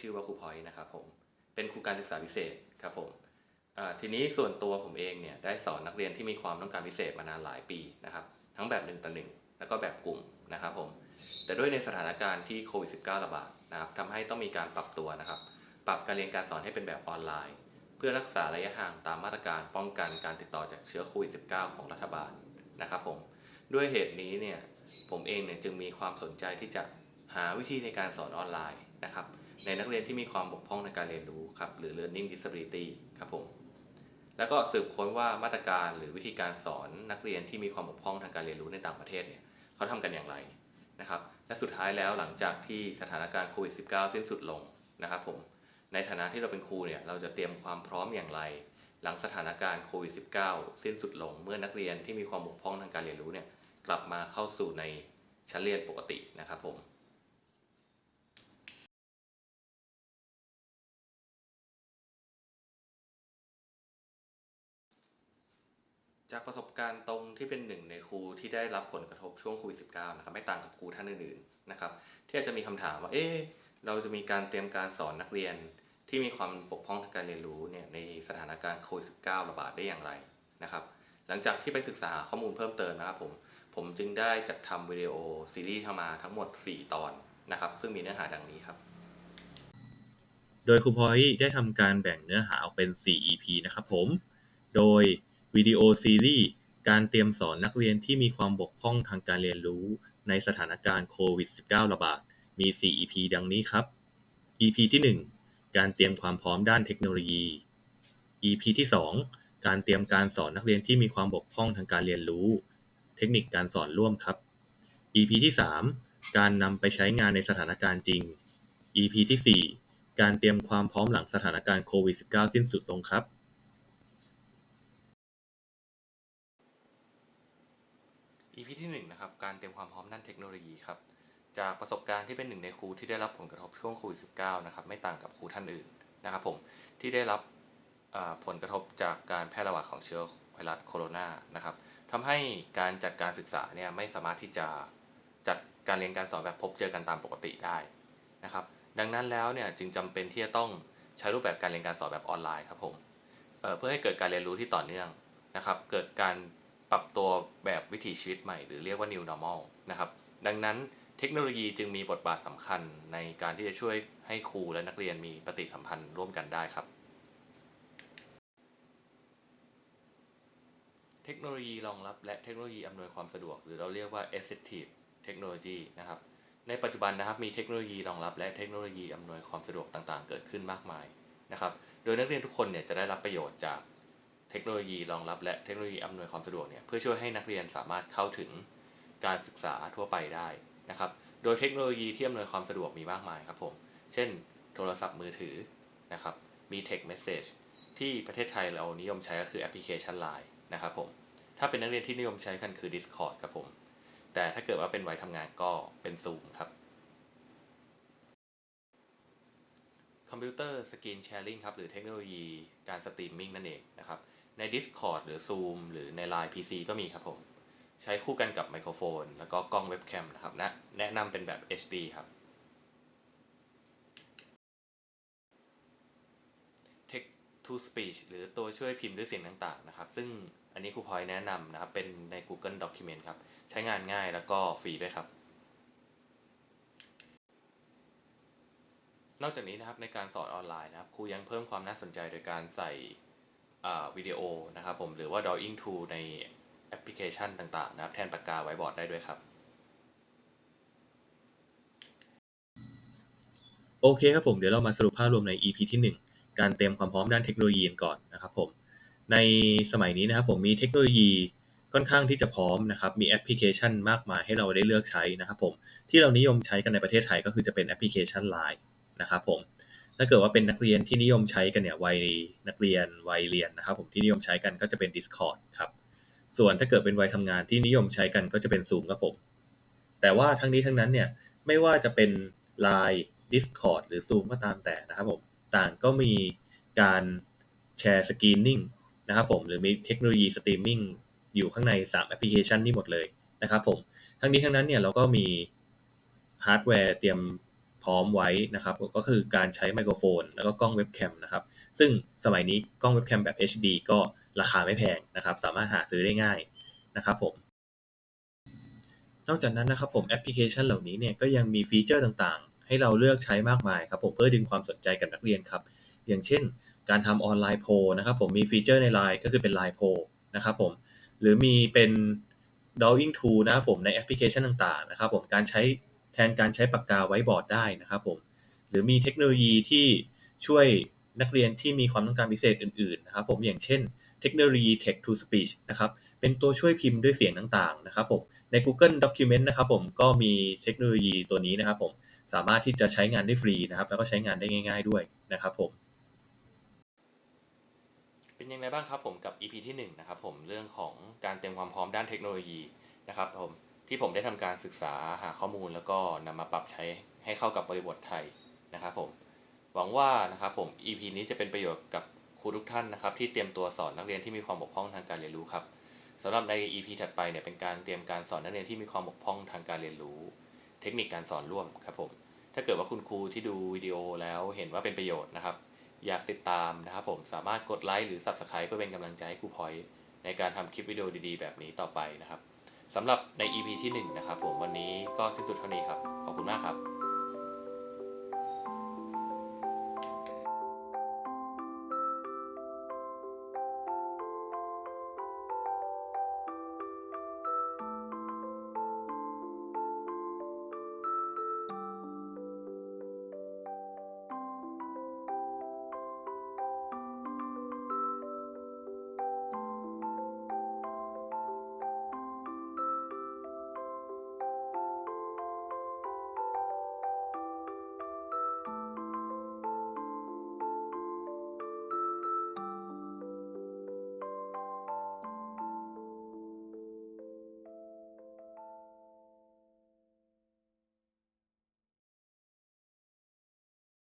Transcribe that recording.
ชื่อว่าครูพอยนะครับผมเป็นครูการศึกษาพิเศษครับผมทีนี้ส่วนตัวผมเองเนี่ยได้สอนนักเรียนที่มีความต้องการพิเศษมานานหลายปีนะครับทั้งแบบหนึ่งต่อหนึ่งแล้วก็แบบกลุ่มนะครับผมแต่ด้วยในสถานการณ์ที่โควิด -19 ระบาดนะครับทำให้ต้องมีการปรับตัวนะครับ ปรับการเรียนการสอนให้เป็นแบบออนไลน์ เพื่อรักษาระยะห่างตามมาตรการป้องกันการติดต่อจากเชื้อโควิด -19 ของรัฐบาลนะครับผมด้วยเหตุนี้เนี่ยผมเองเนี่ยจึงมีความสนใจที่จะหาวิธีในการสอนออนไลน์นะครับ ในนักเรียนที่มีความบกพร่องในการเรียนรู้ครับหรือ learning disability ครับผมแล้วก็สืบค้นว่ามาตรการหรือวิธีการสอนนักเรียนที่มีความบกพร่องทางการเรียนรู้ในต่างประเทศเนี่ยเขาทำกันอย่างไรนะครับ และสุดท้ายแล้วหลังจากที่สถานการณ์โควิด -19 สิ้นสุดลงนะครับผมในฐานะที่เราเป็นครูเนี่ยเราจะเตรียมความพร้อมอย่างไร หลังสถานการณ์โควิด -19 สิ้นสุดลง เมื่อนักเรียนที่มีความบกพร่องทางการเรียนรู้เนี่ยกลับมาเข้าสู่ในชั้นเรียนปกตินะครับผม จากประสบการณ์ตรงที่เป็นหนึ่งในครูที่ได้รับผลกระทบช่วงโควิด -19 นะครับไม่ต่างกับครูท่านอื่นๆนะครับ ที่อาจจะมีคำถามว่าเอ๊เราจะมีการเตรียมการสอนนักเรียนที่มีความบกพร่องทางการเรียนรู้เนี่ยในสถานการณ์โควิด -19 ระบาดได้อย่างไรนะครับ หลังจากที่ไปศึกษาข้อมูลเพิ่มเติมนะครับผมผมจึงได้จัดทำวิดีโอซีรีส์เข้ามาทั้งหมด 4 ตอนนะครับ ซึ่งมีเนื้อหาดังนี้ครับ โดยครูพอยได้ทำการแบ่งเนื้อหาออกเป็น 4 EP นะครับผม โดย วิดีโอซีรีส์การเตรียมสอนนักเรียนที่มีความบกพร่องทางการเรียนรู้ในสถานการณ์โควิด -19 ระบาด มี 4 EP ดังนี้ครับ EP ที่ 1 การเตรียมความพร้อมด้านเทคโนโลยี EP ที่ 2 การเตรียมการสอนนักเรียนที่มีความบกพร่องทางการเรียนรู้ เทคนิคการสอนร่วมครับ EP ที่ 3 การนำไปใช้งานในสถานการณ์จริง EP ที่ 4 การเตรียมความพร้อมหลังสถานการณ์โควิด -19 สิ้นสุดลงครับ EP ที่1นะครับการเตรียมความพร้อมด้านเทคโนโลยีครับจากประสบการณ์ที่เป็นหนึ่งในครูที่ได้รับผลกระทบช่วงโควิด -19 นะครับไม่ต่างกับครูท่านอื่นนะครับผมที่ได้รับผลกระทบจากการแพร่ระบาดของเชื้อไวรัสโคโรนานะครับทำให้การจัดการศึกษาเนี่ยไม่สามารถที่จะจัดการเรียนการสอนแบบพบเจอกันตามปกติได้นะครับดังนั้นแล้วเนี่ยจึงจำเป็นที่จะต้องใช้รูปแบบการเรียนการสอนแบบออนไลน์ครับผมเเพื่อให้เกิดการเรียนรู้ที่ต่อเนื่องนะครับ เกิดการ ปรับตัวแบบวิถีชีวิตใหม่ หรือเรียกว่า new normal นะครับ ดังนั้นเทคโนโลยีจึงมีบทบาทสำคัญในการที่จะช่วยให้ครูและนักเรียนมีปฏิสัมพันธ์ร่วมกันได้ครับ เทคโนโลยีรองรับและเทคโนโลยีอำนวยความสะดวก หรือเราเรียกว่า assistive technology นะครับ ในปัจจุบันนะครับมีเทคโนโลยีรองรับและเทคโนโลยีอำนวยความสะดวกต่างๆ เกิดขึ้นมากมายนะครับ โดยนักเรียนทุกคนเนี่ยจะได้รับประโยชน์จาก เทคโนโลยีรองรับและเทคโนโลยีอำนวยความสะดวกเนี่ยเพื่อช่วยให้นักเรียนสามารถเข้าถึงการศึกษาทั่วไปได้นะครับ โดยเทคโนโลยีที่อำนวยความสะดวกมีมากมายครับผม เช่น โทรศัพท์มือถือนะครับ มี text message ที่ประเทศไทยเรานิยมใช้ก็คือแอปพลิเคชัน Line นะครับผม ถ้าเป็นนักเรียนที่นิยมใช้กันคือ Discord ครับผม แต่ถ้าเกิดว่าเป็นวัยทำงานก็เป็น Zoom ครับคอมพิวเตอร์สกรีนแชร์ลิงครับหรือเทคโนโลยีการสตรีมมิ่งนั่นเองนะครับ ใน Discord หรือ Zoom หรือใน Line PC ก็มีครับผม ใช้คู่กันกับไมโครโฟน แล้วก็กล้องเว็บแคมนะครับนะแนะนำเป็นแบบ HD ครับ Text to Speech หรือตัวช่วยพิมพ์ด้วยเสียงต่างๆนะครับ ซึ่งอันนี้ครูพอยแนะนำนะครับ เป็นใน Google Document ครับ ใช้งานง่ายแล้วก็ฟรีด้วยครับ นอกจากนี้นะครับในการสอนออนไลน์นะครับครูยังเพิ่มความน่าสนใจโดยการใส่ วิดีโอนะครับผมหรือว่า drawing tool ในแอปพลิเคชันต่างๆนะครับแทนปากกาไว้บอร์ดได้ด้วยครับ โอเคครับผมเดี๋ยวเรามาสรุปภาพรวมใน EP ที่ 1 การเตรียมความพร้อมด้านเทคโนโลยีกันก่อนนะครับผมในสมัยนี้นะครับผมมีเทคโนโลยีค่อนข้างที่จะพร้อมนะครับ มีแอปพลิเคชันมากมายให้เราได้เลือกใช้นะครับผม ที่เรานิยมใช้กันในประเทศไทยก็คือจะเป็นแอปพลิเคชัน Line นะครับผม ถ้าเกิดว่าเป็นนักเรียนที่นิยมใช้กันเนี่ยวัยนักเรียนวัยเรียนนะครับผมที่นิยมใช้กันก็จะเป็น Discord ครับส่วนถ้าเกิดเป็นวัยทำงานที่นิยมใช้กันก็จะเป็น Zoom ครับผม แต่ว่าทั้งนี้ทั้งนั้นเนี่ยไม่ว่าจะเป็น Line Discord หรือ Zoom ก็ตามแต่นะครับผมต่างก็มีการแชร์สกรีนนิ่งนะครับผมหรือมีเทคโนโลยีสตรีมมิ่งอยู่ข้างใน 3 แอปพลิเคชันนี้หมดเลยนะครับผมทั้งนี้ทั้งนั้นเนี่ยเราก็มีฮาร์ดแวร์เตรียม พร้อมไว้นะครับ ก็คือการใช้ไมโครโฟน แล้วก็กล้องเว็บแคมนะครับ ซึ่งสมัยนี้กล้องเว็บแคมแบบ HD ก็ราคาไม่แพงนะครับ สามารถหาซื้อได้ง่ายนะครับผม นอกจากนั้นนะครับผมแอปพลิเคชันเหล่านี้เนี่ยก็ยังมีฟีเจอร์ต่างๆ ให้เราเลือกใช้มากมายครับผมเพื่อดึงความสนใจกับนักเรียนครับ อย่างเช่น การทำออนไลน์โพลนะครับผมมีฟีเจอร์ใน Line ก็คือเป็น Line โพลนะครับผมหรือมีเป็น drawing tool นะครับผมในแอปพลิเคชันต่างๆนะครับผมการใช้ แทนการใช้ปากกาไว้บอร์ดได้นะครับผม หรือมีเทคโนโลยีที่ช่วยนักเรียนที่มีความต้องการพิเศษอื่นๆนะครับผมอย่างเช่นเทคโนโลยี text to speech นะครับเป็นตัวช่วยพิมพ์ด้วยเสียงต่างๆนะครับผมใน Google Document นะครับผมก็มีเทคโนโลยีตัวนี้นะครับผมสามารถที่จะใช้งานได้ฟรีนะครับ แล้วก็ใช้งานได้ง่าย ๆด้วยนะครับผมเป็นยังไงบ้างครับผมกับ EP ที่1นะครับผมเรื่องของการเตรียมความพร้อมด้านเทคโนโลยีนะครับผม ที่ผมได้ทำการศึกษาหาข้อมูลแล้วก็นำมาปรับใช้ให้เข้ากับบริบทไทยนะครับผมหวังว่านะครับผม EP นี้จะเป็นประโยชน์กับครูทุกท่านนะครับ ที่เตรียมตัวสอนนักเรียนที่มีความบกพร่องทางการเรียนรู้ครับสำหรับใน EP ถัดไปเนี่ยเป็นการเตรียมการสอนนักเรียนที่มีความบกพร่องทางการเรียนรู้ เทคนิคการสอนร่วมครับผมถ้าเกิดว่าคุณครูที่ดูวิดีโอแล้วเห็นว่าเป็นประโยชน์นะครับ อยากติดตามนะครับผมสามารถกดไลค์หรือ Subscribe เพื่อเป็นกำลังใจให้ครูพอยในการทำคลิปวิดีโอดีๆ แบบนี้ต่อไปนะครับ สำหรับใน EP ที่ 1 นะครับผมวันนี้ก็สิ้นสุดเท่านี้ครับ ขอบคุณมากครับ